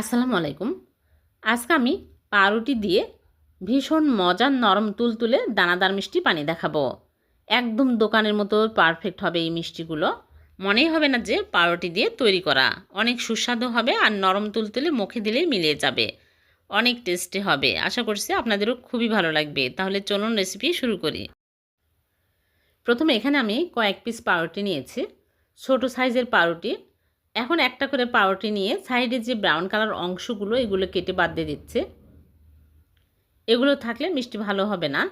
আসসালামু আলাইকুম। আজকে আমি পাউরুটি দিয়ে ভীষণ মজার নরম তুলতুলে দানাদার মিষ্টি পানি দেখাবো। একদম দোকানের মতো পারফেক্ট হবে এই মিষ্টিগুলো। মনেই হবে না যে পাউরুটি দিয়ে তৈরি করা। অনেক সুস্বাদু হবে আর নরম তুলতুলে মুখে দিলেই মিলিয়ে যাবে। অনেক টেস্টি হবে। আশা করছি আপনাদেরও খুবই ভালো লাগবে। তাহলে চলুন রেসিপি শুরু করি। প্রথমে এখানে আমি কয়েক পিস পাউরুটি নিয়েছি। ছোট সাইজের পাউরুটি এখন একটা করে পাউরুটি নিয়ে সাইডে যে ব্রাউন কালার অংশগুলো, এগুলো কেটে বাদ দিয়ে দিচ্ছে। এগুলো থাকলে মিষ্টি ভালো হবে না।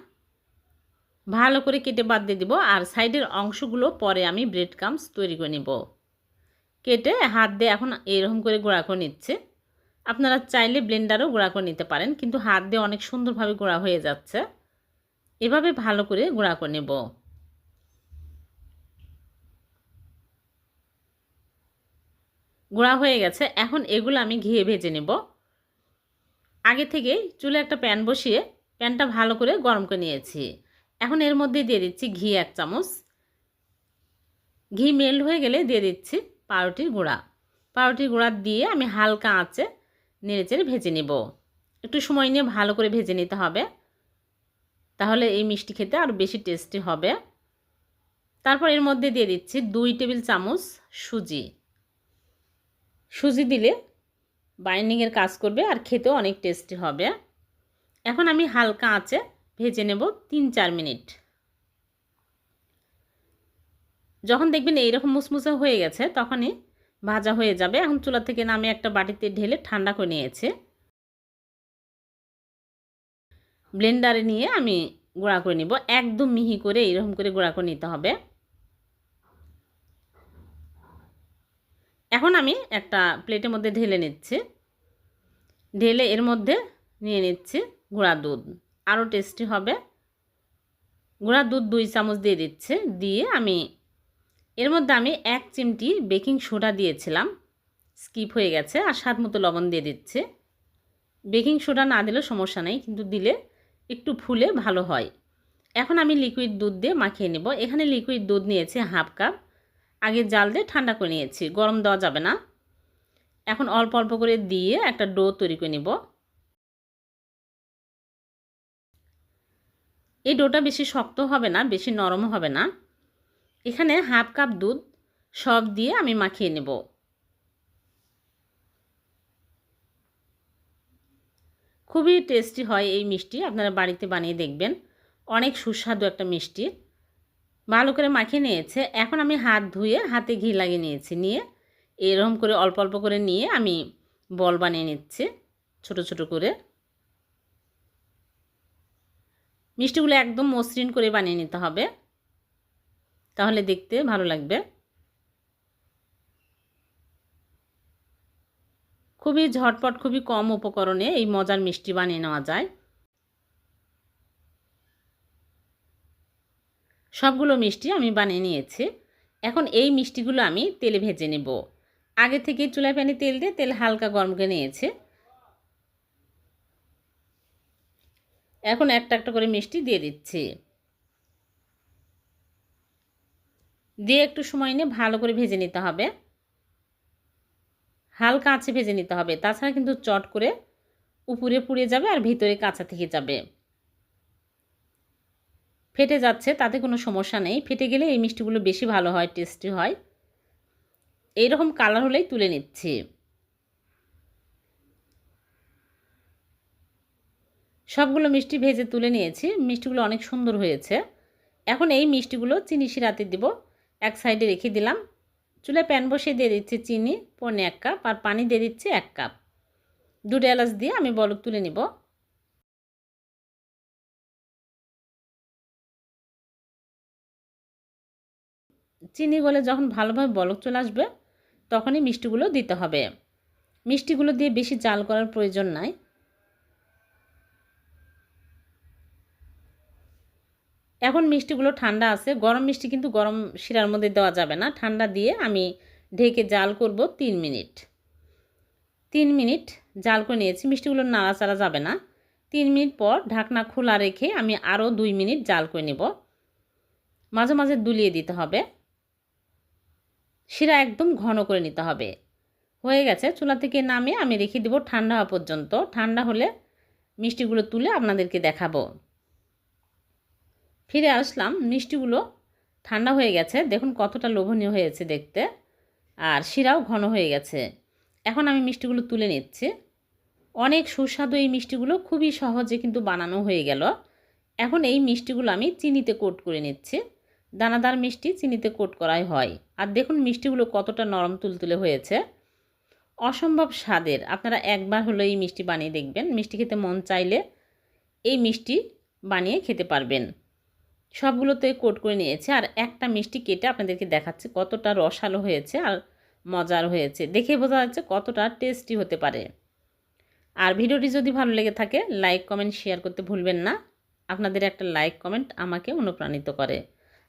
ভালো করে কেটে বাদ দিয়ে দিব আর সাইডের অংশগুলো পরে আমি ব্রেড কামস তৈরি করে নিব। কেটে হাত দিয়ে এখন এরকম করে গোড়া করে নিচ্ছে। আপনারা চাইলে ব্লেন্ডারও গোড়া করে নিতে পারেন, কিন্তু হাত দিয়ে অনেক সুন্দরভাবে গোড়া হয়ে যাচ্ছে। এভাবে ভালো করে গোড়া করে নেব। গোড়া হয়ে গেছে। এখন এগুলো আমি ঘিয়ে ভেজে নেব। আগে থেকে চুলে একটা প্যান বসিয়ে প্যানটা ভালো করে গরম করে নিয়েছি। এখন এর মধ্যে দিয়ে দিচ্ছি ঘি এক চামচ। ঘি মেল্ট হয়ে গেলে দিয়ে দিচ্ছি পাউরুটির গুঁড়া। পাউরুটির গুঁড়া দিয়ে আমি হালকা আঁচে নেড়েচেড়ে ভেজে নেব। একটু সময় নিয়ে ভালো করে ভেজে নিতে হবে। তাহলে এই মিষ্টি খেতে আরও বেশি টেস্টি হবে। তারপর এর মধ্যে দিয়ে দিচ্ছি দুই টেবিল চামচ সুজি। সুজি দিলে বাইন্ডিংয়ের কাজ করবে আর খেতেও অনেক টেস্টি হবে। এখন আমি হালকা আঁচে ভেজে নেব তিন চার মিনিট। যখন দেখবেন এইরকম মুসমুসে হয়ে গেছে, তখনই ভাজা হয়ে যাবে। এখন চুলা থেকে নামে একটা বাটিতে ঢেলে ঠান্ডা করে নিয়েছে। ব্লেন্ডারে নিয়ে আমি গুঁড়া করে নিব। একদম মিহি করে এরকম করে গুঁড়া করে নিতে হবে। এখন আমি একটা প্লেটের মধ্যে ঢেলে নিচ্ছি। ঢেলে এর মধ্যে নিয়ে নিচ্ছি গুঁড়া দুধ। আরও টেস্টি হবে। গুঁড়া দুধ দুই চামচ দিয়ে দিচ্ছে। দিয়ে আমি এর মধ্যে আমি এক চিমটি বেকিং সোডা দিয়েছিলাম। স্কিপ হয়ে গেছে আর স্বাদ মতো লবণ দিয়ে দিচ্ছে। বেকিং সোডা না দিলেও সমস্যা নেই, কিন্তু দিলে একটু ফুলে ভালো হয়। এখন আমি লিকুইড দুধ দিয়ে মাখিয়ে নেব। এখানে লিকুইড দুধ নিয়েছি হাফ কাপ। আগে জাল দিয়ে ঠান্ডা করে নিয়েছি, গরম দেওয়া যাবে না। এখন অল্প অল্প করে দিয়ে একটা ডো তৈরি করে নিব। এই ডোটা বেশি শক্ত হবে না, বেশি নরম হবে না। এখানে হাফ কাপ দুধ সব দিয়ে আমি মাখিয়ে নেব। খুবই টেস্টি হয় এই মিষ্টি, আপনারা বাড়িতে বানিয়ে দেখবেন। অনেক সুস্বাদু একটা মিষ্টি। ভালো করে মাখিয়ে নিয়েছে। এখন আমি হাত ধুয়ে হাতে ঘি লাগিয়ে নিয়েছি। নিয়ে এরকম করে অল্প অল্প করে নিয়ে আমি বল বানিয়ে নিচ্ছি, ছোট ছোট করে। মিষ্টিগুলো একদম মসৃণ করে বানিয়ে নিতে হবে। তাহলে দেখতে ভালো লাগবে। খুবই ঝটপট, খুবই কম উপকরণে এই মজার মিষ্টি বানিয়ে নেওয়া যায়। সবগুলো মিষ্টি আমি বানিয়ে নিয়েছি। এখন এই মিষ্টিগুলো আমি তেলে ভেজে নেব। আগে থেকে চুলায় প্যানে তেল দিয়ে তেল হালকা গরম করে নিয়েছে। এখন একটা একটা করে মিষ্টি দিয়ে দিচ্ছি। দিয়ে একটু সময় নিয়ে ভালো করে ভেজে নিতে হবে। হালকা আছে ভেজে নিতে হবে। তাছাড়া কিন্তু চট করে উপরে পুড়ে যাবে আর ভিতরে কাঁচা থেকে যাবে। ফেটে যাচ্ছে, তাতে কোনো সমস্যা নেই। ফেটে গেলে এই মিষ্টিগুলো বেশি ভালো হয়, টেস্টি হয়। এই রকম কালার হলেই তুলে নিচ্ছি। সবগুলো মিষ্টি ভেজে তুলে নিয়েছি। মিষ্টিগুলো অনেক সুন্দর হয়েছে। এখন এই মিষ্টিগুলো চিনি শিরাতে দিব। এক সাইডে রেখে দিলাম। চুলে প্যান বসিয়ে দিয়ে দিচ্ছি চিনি, পনে এক কাপ, আর পানি দিয়ে দিচ্ছি এক কাপ। দুটো এলাচ দিয়ে আমি বলক তুলে নিব। চিনি গলে যখন ভালোভাবে বলক চলে আসবে, তখনই মিষ্টিগুলো দিতে হবে। মিষ্টিগুলো দিয়ে বেশি জাল করার প্রয়োজন নাই। এখন মিষ্টিগুলো ঠান্ডা আছে। গরম মিষ্টি কিন্তু গরম শিরার মধ্যে দেওয়া যাবে না। ঠান্ডা দিয়ে আমি ঢেকে জাল করব তিন মিনিট। তিন মিনিট জাল করে নিয়েছি। মিষ্টিগুলো নাড়াচাড়া যাবে না। তিন মিনিট পর ঢাকনা খোলা রেখে আমি আরও দুই মিনিট জাল করে নেব। মাঝে মাঝে দুলিয়ে দিতে হবে। শিরা একদম ঘন করে নিতে হবে। হয়ে গেছে, চুলা থেকে নামিয়ে আমি রেখে দেবো ঠান্ডা হওয়া পর্যন্ত। ঠান্ডা হলে মিষ্টিগুলো তুলে আপনাদেরকে দেখাবো। ফিরে আসলাম, মিষ্টিগুলো ঠান্ডা হয়ে গেছে। দেখুন কতটা লোভনীয় হয়েছে দেখতে। আর শিরাও ঘন হয়ে গেছে। এখন আমি মিষ্টিগুলো তুলে নিচ্ছি। অনেক সুস্বাদু এই মিষ্টিগুলো, খুবই সহজে কিন্তু বানানো হয়ে গেল। এখন এই মিষ্টিগুলো আমি চিনিতে কোট করে নিচ্ছি। দানাদার মিষ্টি চিনিতে কোট করাই হয়। আর দেখুন মিষ্টিগুলো কতটা নরম তুলতুলে হয়েছে। অসম্ভব স্বাদের। আপনারা একবার হলো এই মিষ্টি বানিয়ে দেখবেন। মিষ্টি খেতে মন চাইলে এই মিষ্টি বানিয়ে খেতে পারবেন। সবগুলোতে কোট করে নিয়েছে। আর একটা মিষ্টি কেটে আপনাদেরকে দেখাচ্ছে কতটা রসালো হয়েছে আর মজার হয়েছে। দেখে বোঝা যাচ্ছে কতটা টেস্টি হতে পারে। আর ভিডিওটি যদি ভালো লেগে থাকে, লাইক, কমেন্ট, শেয়ার করতে ভুলবেন না। আপনাদের একটা লাইক, কমেন্ট আমাকে অনুপ্রাণিত করে।